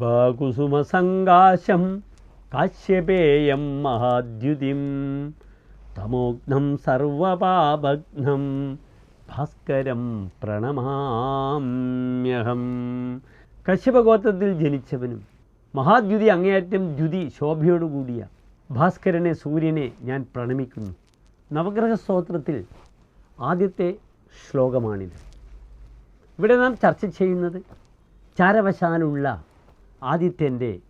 ജപാകുസുമസങ്കാശം കാശ്യപേയം മഹാദ്യുതിം തമോഗ്നം സർവപാപഘ്നം ഭാസ്കരം പ്രണമാമ്യഹം. കശ്യപഗോത്രത്തിൽ ജനിച്ചവനും മഹാദ്യുതി അങ്ങേയറ്റം ദ്യുതി ശോഭയോടുകൂടിയ ഭാസ്കരനെ സൂര്യനെ ഞാൻ പ്രണമിക്കുന്നു. നവഗ്രഹ സ്തോത്രത്തിൽ ആദ്യത്തെ ശ്ലോകമാണിത്. ഇവിടെ നാം ചർച്ച ചെയ്യുന്നത് ചാരവശാലുള്ള ആദിത്യന്റെ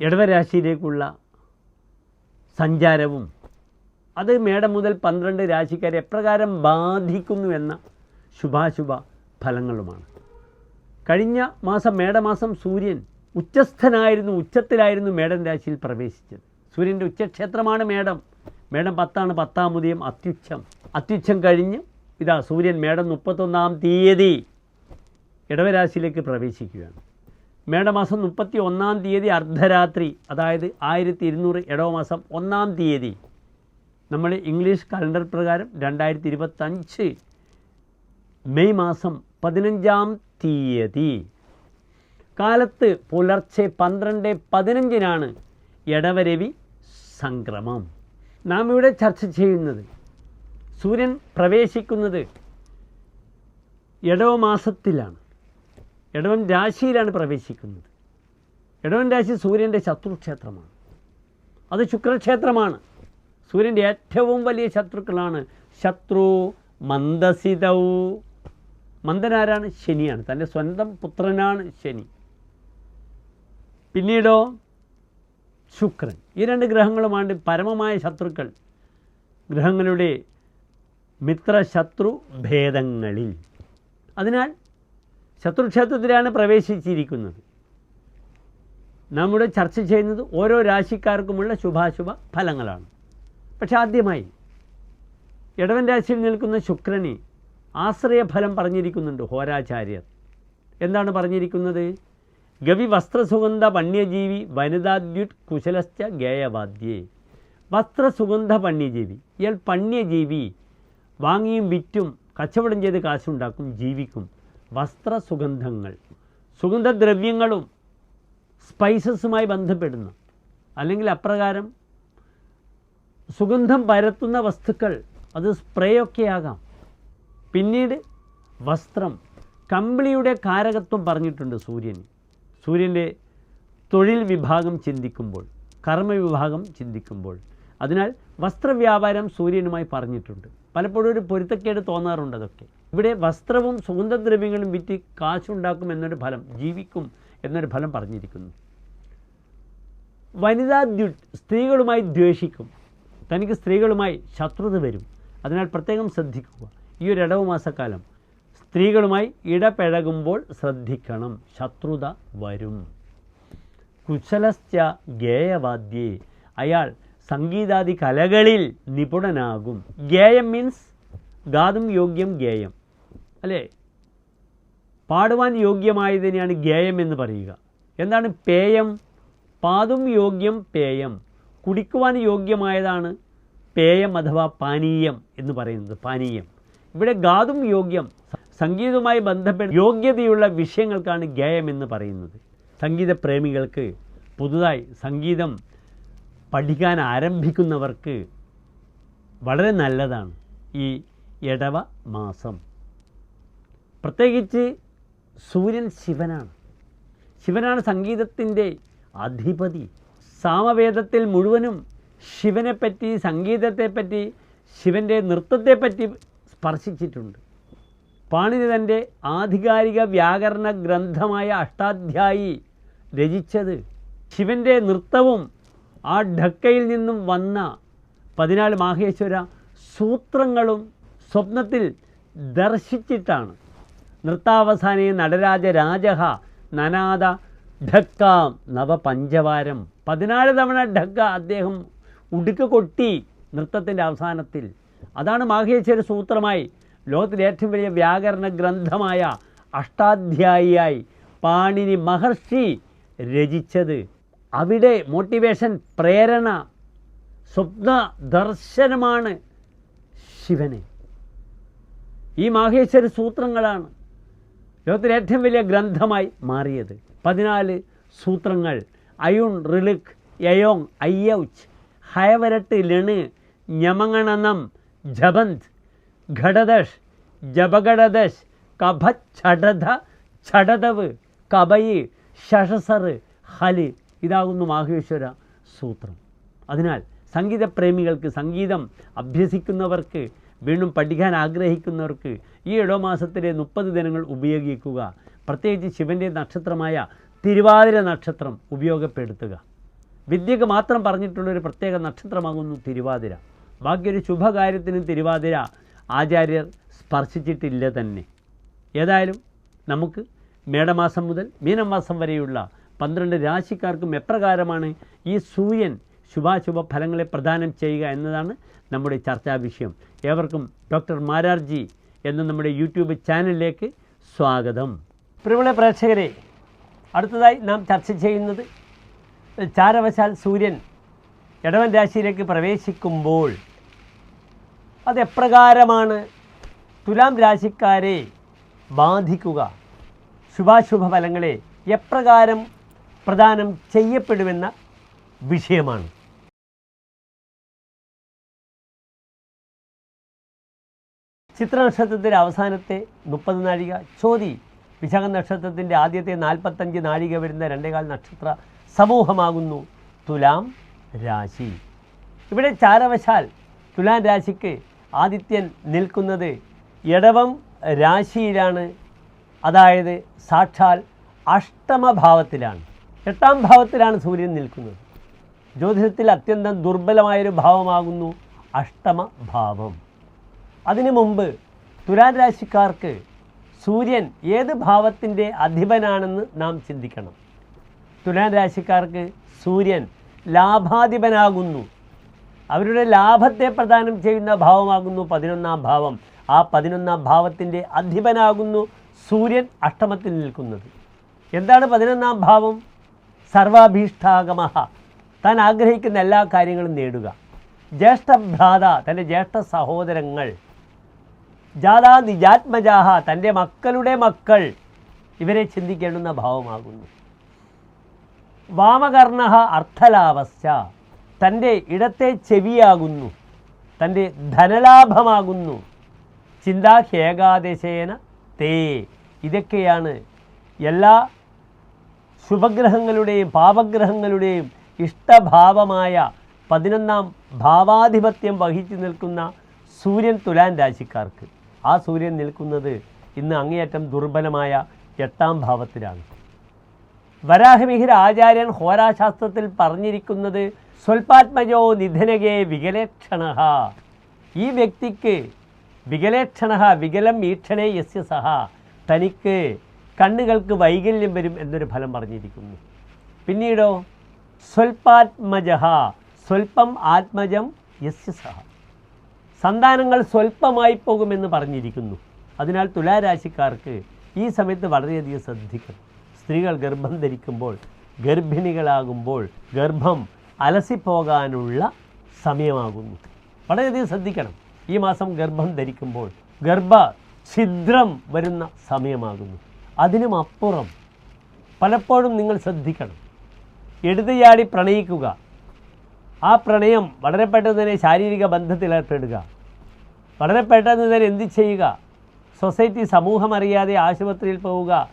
ഇടവരാശിയിലേക്കുള്ള സഞ്ചാരവും അത് മേടം മുതൽ പന്ത്രണ്ട് രാശിക്കാരെ എപ്രകാരം ബാധിക്കുന്നു എന്ന ശുഭാശുഭ ഫലങ്ങളുമാണ്. കഴിഞ്ഞ മാസം മേടമാസം സൂര്യൻ ഉച്ചസ്ഥനായിരുന്നു ഉച്ചത്തിലായിരുന്നു മേടം രാശിയിൽ പ്രവേശിച്ചത്. സൂര്യന്റെ ഉച്ചക്ഷേത്രമാണ് മേടം. മേടം പത്താണ് പത്താം ഉദയം അത്യുച്ഛം. അത്യുച്ഛം കഴിഞ്ഞ് ഇതാ സൂര്യൻ മേടം മുപ്പത്തൊന്നാം തീയതി ഇടവരാശിയിലേക്ക് പ്രവേശിക്കുകയാണ്. മേടമാസം മുപ്പത്തി ഒന്നാം തീയതി അർദ്ധരാത്രി അതായത് ആയിരത്തി ഇരുന്നൂറ് ഇടവമാസം ഒന്നാം തീയതി. നമ്മൾ ഇംഗ്ലീഷ് കലണ്ടർ പ്രകാരം രണ്ടായിരത്തി ഇരുപത്തഞ്ച് മെയ് മാസം പതിനഞ്ചാം തീയതി. കാലത്ത് പുലർച്ചെ പന്ത്രണ്ട് പതിനഞ്ചിനാണ് എടവരവി സംക്രമം. നാം ഇവിടെ ചർച്ച ചെയ്യുന്നത് സൂര്യൻ പ്രവേശിക്കുന്നത് ഇടവ മാസത്തിലാണ് ഇടവൻ രാശിയിലാണ് പ്രവേശിക്കുന്നത്. ഇടവൻ രാശി സൂര്യന്റെ ശത്രുക്ഷേത്രമാണ്. അത് ശുക്രക്ഷേത്രമാണ്. സൂര്യന്റെ ഏറ്റവും വലിയ ശത്രുക്കളാണ് ശത്രു മന്ദസിതൗ മന്ദനാരാണ് ശനിയാണ്. തന്റെ സ്വന്തം പുത്രനാണ് ശനി. പിന്നീടോ ശുക്രൻ. ഈ രണ്ട് ഗ്രഹങ്ങളുമാണ് പരമമായ ശത്രുക്കൾ. ഗ്രഹങ്ങളുടെ മിത്രശത്രു ഭേദങ്ങളിൽ. അതിനാൽ ശത്രുക്ഷേത്രത്തിലാണ് പ്രവേശിച്ചിരിക്കുന്നത്. നമ്മുടെ ചർച്ച ചെയ്യുന്നത് ഓരോ രാശിക്കാർക്കുമുള്ള ശുഭാശുഭ ഫലങ്ങളാണ്. പക്ഷെ ആദ്യമായി ഇടവൻ രാശിയിൽ നിൽക്കുന്ന ശുക്രന് ആശ്രയഫലം പറഞ്ഞിരിക്കുന്നുണ്ട് ഹോരാചാര്യർ. എന്താണ് പറഞ്ഞിരിക്കുന്നത്? ഗവി വസ്ത്രസുഗന്ധ വന്യജീവി വനിതാദ്യുത് കുശലശ്ച ഗേയവാദ്യേ. വസ്ത്രസുഗന്ധ പണ്യജീവി ഇയാൾ പണ്യജീവി. വാങ്ങിയും വിറ്റും കച്ചവടം ചെയ്ത് കാശുണ്ടാക്കും ജീവിക്കും. വസ്ത്രസുഗന്ധങ്ങൾ സുഗന്ധദ്രവ്യങ്ങളും സ്പൈസസുമായി ബന്ധപ്പെടുന്ന. അല്ലെങ്കിൽ അപ്രകാരം സുഗന്ധം പരത്തുന്ന വസ്തുക്കൾ അത് സ്പ്രേയൊക്കെ ആകാം പിന്നീട് വസ്ത്രം. കമ്പിളിയുടെ കാരകത്വം പറഞ്ഞിട്ടുണ്ട് സൂര്യൻ സൂര്യന്റെ തൊഴിൽ വിഭാഗം ചിന്തിക്കുമ്പോൾ കർമ്മവിഭാഗം ചിന്തിക്കുമ്പോൾ. അതിനാൽ വസ്ത്രവ്യാപാരം സൂര്യനുമായി പറഞ്ഞിട്ടുണ്ട്. പലപ്പോഴും ഒരു പൊരുത്തക്കേട് തോന്നാറുണ്ട് അതൊക്കെ. ഇവിടെ വസ്ത്രവും സുഗന്ധദ്രവ്യങ്ങളും വിറ്റ് കാശുണ്ടാക്കും എന്നൊരു ഫലം ജീവിക്കും എന്നൊരു ഫലം പറഞ്ഞിരിക്കുന്നു. വനിതാ ദ്യു സ്ത്രീകളുമായി ദ്വേഷിക്കും. തനിക്ക് സ്ത്രീകളുമായി ശത്രുത വരും. അതിനാൽ പ്രത്യേകം ശ്രദ്ധിക്കുക. ഈ ഒരു ഇടവ് മാസക്കാലം സ്ത്രീകളുമായി ഇടപഴകുമ്പോൾ ശ്രദ്ധിക്കണം. ശത്രുത വരും. കുശലസ്ഥ ഗേയവാദ്യേ. അയാൾ സംഗീതാദി കലകളിൽ നിപുണനാകും. ഗേയം മീൻസ് ഗാതും യോഗ്യം ഗേയം. അല്ലേ? പാടുവാൻ യോഗ്യമായതിനെയാണ് ഗേയം എന്ന് പറയുക. എന്താണ് പേയം? പാതും യോഗ്യം പേയം. കുടിക്കുവാൻ യോഗ്യമായതാണ് പേയം അഥവാ പാനീയം എന്ന് പറയുന്നത് പാനീയം. ഇവിടെ ഗാതും യോഗ്യം സംഗീതവുമായി ബന്ധപ്പെട്ട യോഗ്യതയുള്ള വിഷയങ്ങൾക്കാണ് ഗേയം എന്ന് പറയുന്നത്. സംഗീത പ്രേമികൾക്ക് പുതുതായി സംഗീതം പഠിക്കാൻ ആരംഭിക്കുന്നവർക്ക് വളരെ നല്ലതാണ് ഈ ഇടവ മാസം. പ്രത്യേകിച്ച് സൂര്യൻ ശിവനാണ്. ശിവനാണ് സംഗീതത്തിന്റെ അധിപതി. സാമവേദത്തിൽ മുഴുവനും ശിവനെപ്പറ്റി സംഗീതത്തെപ്പറ്റി ശിവന്റെ നൃത്തത്തെപ്പറ്റി സ്പർശിച്ചിട്ടുണ്ട്. പാണിനി തന്റെ ആധികാരിക വ്യാകരണ ഗ്രന്ഥമായ അഷ്ടാധ്യായി രചിച്ചത് ശിവന്റെ നൃത്തവും ആ ഢക്കയിൽ നിന്നും വന്ന പതിനാല് മാഹേശ്വര സൂത്രങ്ങളും സ്വപ്നത്തിൽ ദർശിച്ചിട്ടാണ്. നൃത്താവസാനേ നടരാജ രാജഹ നനാദ നവ നവപഞ്ചവാരം. പതിനാല് തവണ ഢക്ക അദ്ദേഹം ഉടുക്ക് കൊട്ടി നൃത്തത്തിന്റെ അവസാനത്തിൽ. അതാണ് മാഹേശ്വര സൂത്രമായി. ലോകത്തിലെ ഏറ്റവും വലിയ വ്യാകരണ ഗ്രന്ഥമായ അഷ്ടാധ്യായിയായി പാണിനി മഹർഷി രചിച്ചത്. അവിടെ മോട്ടിവേഷൻ പ്രേരണ സ്വപ്ന ദർശനമാണ് ശിവന്. ഈ മാഹേശ്വര സൂത്രങ്ങളാണ്. ലോകത്തിലെ ഏറ്റവും വലിയ ഗ്രന്ഥമായി മാറിയത്. പതിനാല് സൂത്രങ്ങൾ. അയുൺ റിലിക് യയോങ് അയ്യൗച്ച് ഹയവരട്ട് ലെണ് ഞമങ്ങണനം ജബന്ത് ഘടദഷ് ജപഘടദശ് കഭച്ഛടധ ഛടതവ് കബയി ഷഷസർ ഹൽ. ഇതാകുന്നു മാഹേശ്വര സൂത്രം. അതിനാൽ സംഗീതപ്രേമികൾക്ക് സംഗീതം അഭ്യസിക്കുന്നവർക്ക് വീണ്ടും പഠിക്കാൻ ആഗ്രഹിക്കുന്നവർക്ക് ഈ ഇടവമാസത്തിലെ മുപ്പത് ദിനങ്ങൾ ഉപയോഗിക്കുക. പ്രത്യേകിച്ച് ശിവന്റെ നക്ഷത്രമായ തിരുവാതിര നക്ഷത്രം ഉപയോഗപ്പെടുത്തുക. വിദ്യക്ക് മാത്രം പറഞ്ഞിട്ടുള്ളൊരു പ്രത്യേക നക്ഷത്രമാകുന്നു തിരുവാതിര. ബാക്കിയൊരു ശുഭകാര്യത്തിനും തിരുവാതിര ആചാര്യർ സ്പർശിച്ചിട്ടില്ല തന്നെ. ഏതായാലും നമുക്ക് മേടമാസം മുതൽ മീനമാസം വരെയുള്ള പന്ത്രണ്ട് രാശിക്കാർക്കും എപ്രകാരമാണ് ഈ സൂര്യൻ ശുഭാശുഭ ഫലങ്ങളെ പ്രദാനം ചെയ്യുക എന്നതാണ് നമ്മുടെ ചർച്ചാ വിഷയം. ഏവർക്കും ഡോക്ടർ മാരാർജി എന്ന നമ്മുടെ യൂട്യൂബ് ചാനലിലേക്ക് സ്വാഗതം. പ്രിയമുള്ള പ്രേക്ഷകരെ അടുത്തതായി നാം ചർച്ച ചെയ്യുന്നത് ചാരവശാൽ സൂര്യൻ ഇടവൻ രാശിയിലേക്ക് പ്രവേശിക്കുമ്പോൾ അതെപ്രകാരമാണ് തുലാം രാശിക്കാരെ ബാധിക്കുക ശുഭാശുഭ ഫലങ്ങളെ എപ്രകാരം പ്രദാനം ചെയ്യപ്പെടുമെന്ന വിഷയമാണ്. ചിത്ര നക്ഷത്രത്തിന്റെ അവസാനത്തെ മുപ്പത് നാഴിക ചോതി വിശാഖ നക്ഷത്രത്തിന്റെ ആദ്യത്തെ നാൽപ്പത്തഞ്ച് നാഴിക വരുന്ന രണ്ടേകാൽ നക്ഷത്ര സമൂഹമാകുന്നു തുലാം രാശി. ഇവിടെ ചാരവശാൽ തുലാം രാശിക്ക് ആദിത്യൻ നിൽക്കുന്നത് ഇടവം രാശിയിലാണ്. അതായത് സാക്ഷാൽ അഷ്ടമഭാവത്തിലാണ്. എട്ടാം ഭാവത്തിലാണ് സൂര്യൻ നിൽക്കുന്നത്. ജ്യോതിഷത്തിൽ അത്യന്തം ദുർബലമായൊരു ഭാവമാകുന്നു അഷ്ടമഭാവം. അതിനു മുമ്പ് തുലാൻ രാശിക്കാർക്ക് സൂര്യൻ ഏത് ഭാവത്തിന്റെ അധിപനാണെന്ന് നാം ചിന്തിക്കണം. തുലാൻ രാശിക്കാർക്ക് സൂര്യൻ ലാഭാധിപനാകുന്നു. അവരുടെ ലാഭത്തെ പ്രദാനം ചെയ്യുന്ന ഭാവമാകുന്നു പതിനൊന്നാം ഭാവം. ആ പതിനൊന്നാം ഭാവത്തിന്റെ അധിപനാകുന്നു സൂര്യൻ അഷ്ടമത്തിൽ നിൽക്കുന്നത്. എന്താണ് പതിനൊന്നാം ഭാവം? സർവാഭീഷ്ടാഗമഹ. താൻ ആഗ്രഹിക്കുന്ന എല്ലാ കാര്യങ്ങളും നേടുക. ജ്യേഷ്ഠഭ്രാത തന്റെ ജ്യേഷ്ഠ സഹോദരങ്ങൾ ജാതാ നിജാത്മജാഹ തന്റെ മക്കളുടെ മക്കൾ. ഇവരെ ചിന്തിക്കേണ്ടുന്ന ഭാവമാകുന്നു. വാമകർണ അർത്ഥലാഭസ്യ തന്റെ ഇടത്തെ ചെവിയാകുന്നു. തന്റെ ധനലാഭമാകുന്നു. ചിന്താഹേകാദശേന തേ. ഇതൊക്കെയാണ് എല്ലാ ശുഭഗ്രഹങ്ങളുടെയും പാപഗ്രഹങ്ങളുടെയും ഇഷ്ടഭാവമായ പതിനൊന്നാം ഭാവാധിപത്യം വഹിച്ചു നിൽക്കുന്ന സൂര്യൻ തുലാൻ രാശിക്കാർക്ക്. ആ സൂര്യൻ നിൽക്കുന്നത് ഇന്ന് അങ്ങേയറ്റം ദുർബലമായ എട്ടാം ഭാവത്തിലാണ്. വരാഹമിഹിര ആചാര്യൻ ഹോരാശാസ്ത്രത്തിൽ പറഞ്ഞിരിക്കുന്നത് സ്വൽപാത്മജോ നിധനകേ വികലേക്ഷണ. ഈ വ്യക്തിക്ക് വികലേക്ഷണ വികലം ഈക്ഷണേ യസ്യ സഹ. തനിക്ക് കണ്ണുകൾക്ക് വൈകല്യം വരും എന്നൊരു ഫലം പറഞ്ഞിരിക്കുന്നു. പിന്നീടോ സ്വൽപാത്മജ സ്വൽപ്പം ആത്മജം യസ്യ സഹ. സന്താനങ്ങൾ സ്വല്പമായി പോകുമെന്ന് പറഞ്ഞിരിക്കുന്നു. അതിനാൽ തുലാരാശിക്കാർക്ക് ഈ സമയത്ത് വളരെയധികം ശ്രദ്ധിക്കണം. സ്ത്രീകൾ ഗർഭം ധരിക്കുമ്പോൾ ഗർഭിണികളാകുമ്പോൾ ഗർഭം അലസിപ്പോകാനുള്ള സമയമാകുന്നു. വളരെയധികം ശ്രദ്ധിക്കണം. ഈ മാസം ഗർഭം ധരിക്കുമ്പോൾ ഗർഭ ഛിദ്രം വരുന്ന സമയമാകുന്നു. അതിനും അപ്പുറം പലപ്പോഴും നിങ്ങൾ ശ്രദ്ധിക്കണം. എടുത്തുചാടി പ്രണയിക്കുക. ആ പ്രണയം വളരെ പെട്ടെന്ന് തന്നെ ശാരീരിക ബന്ധത്തിലേർപ്പെടുക വളരെ പെട്ടെന്ന് തന്നെ എന്ത് ചെയ്യുക? സൊസൈറ്റി സമൂഹം അറിയാതെ ആശുപത്രിയിൽ പോവുക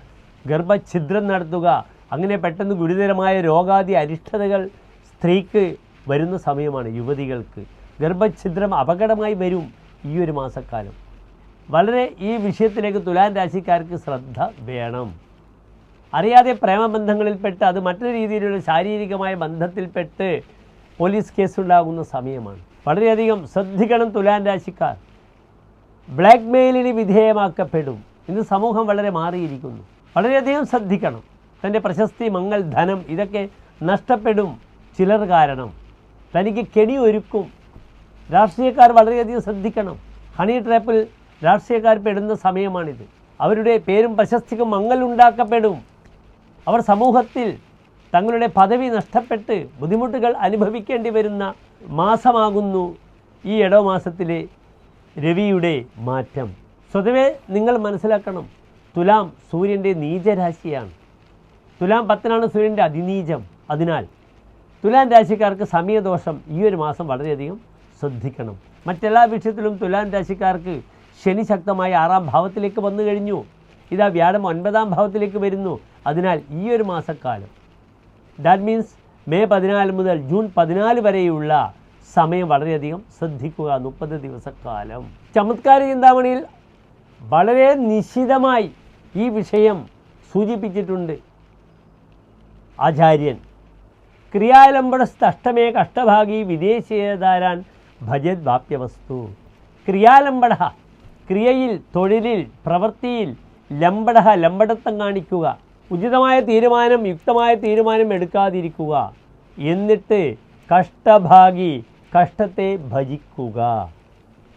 ഗർഭഛിദ്രം നടത്തുക അങ്ങനെ പെട്ടെന്ന് ഗുരുതരമായ രോഗാദി അരിഷ്ടതകൾ സ്ത്രീക്ക് വരുന്ന സമയമാണ് യുവതികൾക്ക്. ഗർഭഛിദ്രം അപകടമായി വരും ഈ ഒരു മാസക്കാലം. വളരെ ഈ വിഷയത്തിലേക്ക് തുലാൻ രാശിക്കാർക്ക് ശ്രദ്ധ വേണം. അറിയാതെ പ്രേമബന്ധങ്ങളിൽപ്പെട്ട് അത് മറ്റൊരു രീതിയിലുള്ള ശാരീരികമായ ബന്ധത്തിൽപ്പെട്ട് പോലീസ് കേസുണ്ടാകുന്ന സമയമാണ്. വളരെയധികം ശ്രദ്ധിക്കണം തുലാൻ രാശിക്കാർ. ബ്ലാക്ക് മെയിലിന് വിധേയമാക്കപ്പെടും. ഇന്ന് സമൂഹം വളരെ മാറിയിരിക്കുന്നു. വളരെയധികം ശ്രദ്ധിക്കണം. തന്റെ പ്രശസ്തി മങ്ങൾ ധനം ഇതൊക്കെ നഷ്ടപ്പെടും. ചിലർ കാരണം തനിക്ക് കെണി ഒരുക്കും. രാഷ്ട്രീയക്കാർ വളരെയധികം ശ്രദ്ധിക്കണം. ഹണി ട്രാപ്പിൽ രാഷ്ട്രീയക്കാർ പെടുന്ന സമയമാണിത്. അവരുടെ പേരും പ്രശസ്തിക്കും മങ്ങലുണ്ടാക്കപ്പെടും അവർ സമൂഹത്തിൽ തങ്ങളുടെ പദവി നഷ്ടപ്പെട്ട് ബുദ്ധിമുട്ടുകൾ അനുഭവിക്കേണ്ടി വരുന്ന മാസമാകുന്നു ഈ ഇടവമാസത്തിലെ രവിയുടെ മാറ്റം. സ്വതവേ നിങ്ങൾ മനസ്സിലാക്കണം തുലാം സൂര്യന്റെ നീചരാശിയാണ്. തുലാം പത്തിനാണ് സൂര്യന്റെ അതിനീചം. അതിനാൽ തുലാം രാശിക്കാർക്ക് സമയദോഷം ഈ ഒരു മാസം വളരെയധികം ശ്രദ്ധിക്കണം. മറ്റെല്ലാ വിഷയത്തിലും തുലാം രാശിക്കാർക്ക് ശനി ശക്തമായി ആറാം ഭാവത്തിലേക്ക് വന്നു കഴിഞ്ഞു. ഇതാ വ്യാഴം ഒൻപതാം ഭാവത്തിലേക്ക് വരുന്നു. അതിനാൽ ഈ ഒരു മാസക്കാലം. ദാറ്റ് മീൻസ് മെയ് പതിനാല് മുതൽ ജൂൺ പതിനാല് വരെയുള്ള സമയം വളരെയധികം ശ്രദ്ധിക്കുക മുപ്പത് ദിവസക്കാലം. ചമത്കാര ചിന്താമണിയിൽ വളരെ നിശിതമായി ഈ വിഷയം സൂചിപ്പിച്ചിട്ടുണ്ട്. ആചാര്യൻ ക്രിയാലംബടസ്തഷ്ടമേ കഷ്ടഭാഗി വിദേശീയതാരാൻ ഭജത് വാപ്യവസ്തു. ക്രിയാലംബട ക്രിയയിൽ തൊഴിലിൽ പ്രവൃത്തിയിൽ ലംബട ലംബടത്വം കാണിക്കുക. ഉചിതമായ തീരുമാനം യുക്തമായ തീരുമാനം എടുക്കാതിരിക്കുക. എന്നിട്ട് കഷ്ടഭാഗി കഷ്ടത്തെ ഭജിക്കുക.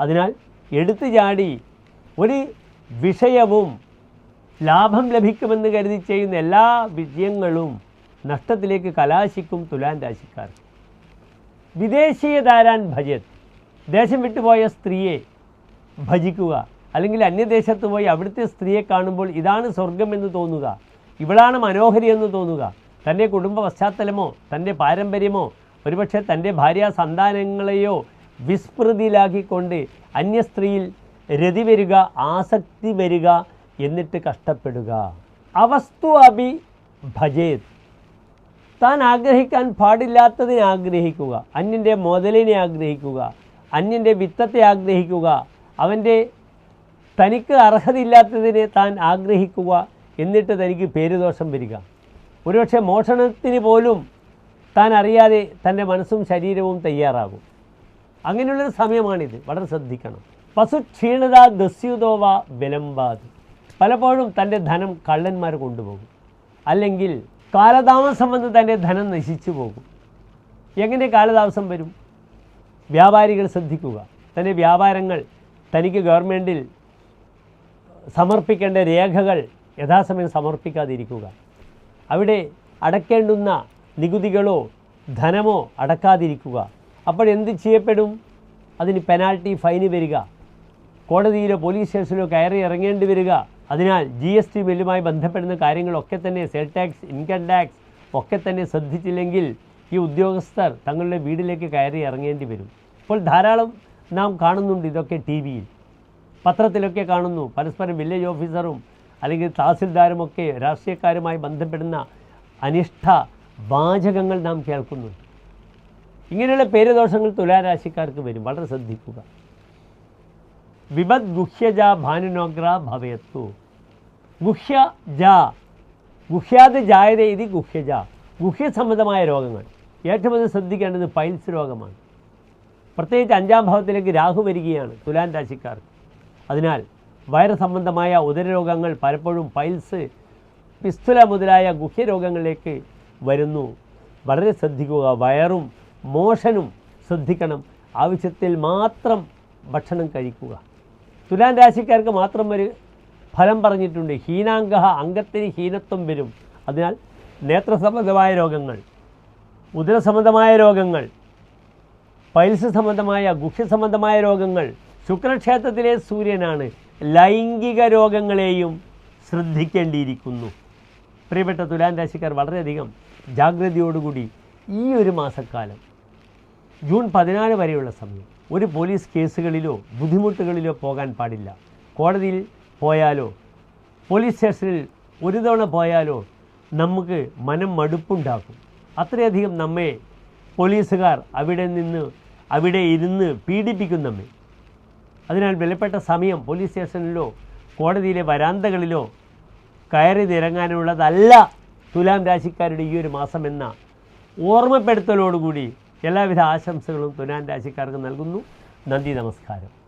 അതിനാൽ എടുത്തു ചാടി ഒരു വിഷയവും ലാഭം ലഭിക്കുമെന്ന് കരുതി ചെയ്യുന്ന എല്ലാ വിജയങ്ങളും നഷ്ടത്തിലേക്ക് കലാശിക്കും തുലാൻ രാശിക്കാർ വിദേശീയ താരാൻ ഭജത് ദേശം വിട്ടുപോയ സ്ത്രീയെ ഭജിക്കുക. അല്ലെങ്കിൽ അന്യദേശത്ത് പോയി അവിടുത്തെ സ്ത്രീയെ കാണുമ്പോൾ ഇതാണ് സ്വർഗമെന്ന് തോന്നുക. ഇവളാണ് മനോഹരി എന്ന് തോന്നുക. തന്റെ കുടുംബ പശ്ചാത്തലമോ തന്റെ പാരമ്പര്യമോ ഒരുപക്ഷെ തന്റെ ഭാര്യ സന്താനങ്ങളെയോ വിസ്മൃതിയിലാക്കിക്കൊണ്ട് അന്യസ്ത്രീയിൽ രതി വരിക ആസക്തി വരിക എന്നിട്ട് കഷ്ടപ്പെടുക. അവസ്തു അഭി ഭജേത്. താൻ ആഗ്രഹിക്കാൻ പാടില്ലാത്തതിനെ ആഗ്രഹിക്കുക അന്യന്റെ മുതലിനെ ആഗ്രഹിക്കുക അന്യന്റെ വിത്തത്തെ ആഗ്രഹിക്കുക അവന്റെ തനിക്ക് അർഹതയില്ലാത്തതിനെ താൻ ആഗ്രഹിക്കുക എന്നിട്ട് തനിക്ക് പേരുദോഷം വരിക. ഒരുപക്ഷെ മോഷണത്തിന് പോലും താൻ അറിയാതെ തന്റെ മനസ്സും ശരീരവും തയ്യാറാകും. അങ്ങനെയുള്ളൊരു സമയമാണിത്. വളരെ ശ്രദ്ധിക്കണം. പശു ക്ഷീണത ദസ്യുതോവ വിലംബാത് പലപ്പോഴും തന്റെ ധനം കള്ളന്മാർ കൊണ്ടുപോകും. അല്ലെങ്കിൽ കാലതാമസം വന്ന് തന്റെ ധനം നശിച്ചു പോകും. എങ്ങനെ കാലതാമസം വരും? വ്യാപാരികൾ ശ്രദ്ധിക്കുക. തന്റെ വ്യാപാരങ്ങൾ തനിക്ക് ഗവൺമെന്റിൽ സമർപ്പിക്കേണ്ട രേഖകൾ യഥാസമയം സമർപ്പിക്കാതിരിക്കുക. അവിടെ അടയ്ക്കേണ്ടുന്ന നികുതികളോ ധനമോ അടക്കാതിരിക്കുക. അപ്പോൾ എന്ത് ചെയ്യപ്പെടും? അതിന് പെനാൽറ്റി ഫൈന് വരിക. കോടതിയിലോ പോലീസ് സ്റ്റേഷനിലോ കയറി ഇറങ്ങേണ്ടി വരിക. അതിനാൽ ജി എസ് ടി ബില്ലുമായി ബന്ധപ്പെടുന്ന കാര്യങ്ങളൊക്കെ തന്നെ സെൽ ടാക്സ് ഇൻകം ടാക്സ് ഒക്കെ തന്നെ ശ്രദ്ധിച്ചില്ലെങ്കിൽ ഈ ഉദ്യോഗസ്ഥർ തങ്ങളുടെ വീട്ടിലേക്ക് കയറി ഇറങ്ങേണ്ടി വരും. ഇപ്പോൾ ധാരാളം നാം കാണുന്നുണ്ട് ഇതൊക്കെ ടി വിയിൽ. പത്രത്തിലൊക്കെ കാണുന്നു. പരസ്പരം വില്ലേജ് ഓഫീസറും അല്ലെങ്കിൽ തഹസിൽദാരുമൊക്കെ രാഷ്ട്രീയക്കാരുമായി ബന്ധപ്പെടുന്ന അനിഷ്ട വാചകങ്ങൾ നാം കേൾക്കുന്നുണ്ട്. ഇങ്ങനെയുള്ള പേരുദോഷങ്ങൾ തുലാരാശിക്കാർക്ക് വരും. വളരെ ശ്രദ്ധിക്കുക. വിപത് ഗുഹ്യജ ഭാനുനോഗ്ര ഭവയത്തു. ഗുഹ്യ ജ. ഗുഹ്യാത് ജായത ഇത് ഗുഹ്യജ ഗുഹ്യസംബന്ധമായ രോഗങ്ങൾ. ഏറ്റവും അധികം ശ്രദ്ധിക്കേണ്ടത് പൈൽസ് രോഗമാണ്. പ്രത്യേകിച്ച് അഞ്ചാം ഭാവത്തിലേക്ക് രാഹു വരികയാണ് തുലാൻ രാശിക്കാർക്ക്. അതിനാൽ വയറ് സംബന്ധമായ ഉദരരോഗങ്ങൾ പലപ്പോഴും പൈൽസ് പിസ്തുല മുതലായ ഗുഹ്യരോഗങ്ങളിലേക്ക് വരുന്നു. വളരെ ശ്രദ്ധിക്കുക. വയറും മോഷനും ശ്രദ്ധിക്കണം. ആവശ്യത്തിൽ മാത്രം ഭക്ഷണം കഴിക്കുക. തുലാൻ രാശിക്കാർക്ക് മാത്രം ഒരു ഫലം പറഞ്ഞിട്ടുണ്ട്. ഹീനാംഗ അംഗത്തിന് ഹീനത്വം വരും. അതിനാൽ നേത്ര സംബന്ധമായ രോഗങ്ങൾ ഉദര സംബന്ധമായ രോഗങ്ങൾ പൈൽസ് സംബന്ധമായ ഗുഹ്യ സംബന്ധമായ രോഗങ്ങൾ ശുക്രക്ഷേത്രത്തിലെ സൂര്യനാണ്. ലൈംഗിക രോഗങ്ങളെയും ശ്രദ്ധിക്കേണ്ടിയിരിക്കുന്നു. പ്രിയപ്പെട്ട തുലാൻ രാശിക്കാർ വളരെയധികം ജാഗ്രതയോടുകൂടി ഈ ഒരു മാസക്കാലം ജൂൺ പതിനാല് വരെയുള്ള സമയം ഒരു പോലീസ് കേസുകളിലോ ബുദ്ധിമുട്ടുകളിലോ പോകാൻ പാടില്ല. കോടതിയിൽ പോയാലോ പോലീസ് സ്റ്റേഷനിൽ ഒരു തവണ പോയാലോ നമുക്ക് മനം മടുപ്പുണ്ടാക്കും അത്രയധികം നമ്മെ പോലീസുകാർ അവിടെ നിന്ന് അവിടെ ഇരുന്ന് പീഡിപ്പിക്കും നമ്മെ. അതിനാൽ വിലപ്പെട്ട സമയം പോലീസ് സ്റ്റേഷനിലോ കോടതിയിലെ വരാന്തകളിലോ കയറി നിരങ്ങാനുള്ളതല്ല തുലാം രാശിക്കാരുടെ ഈ ഒരു മാസം എന്ന ഓർമ്മപ്പെടുത്തലോടുകൂടി എല്ലാവിധ ആശംസകളും തുലാം രാശിക്കാർക്ക് നൽകുന്നു. നന്ദി നമസ്കാരം.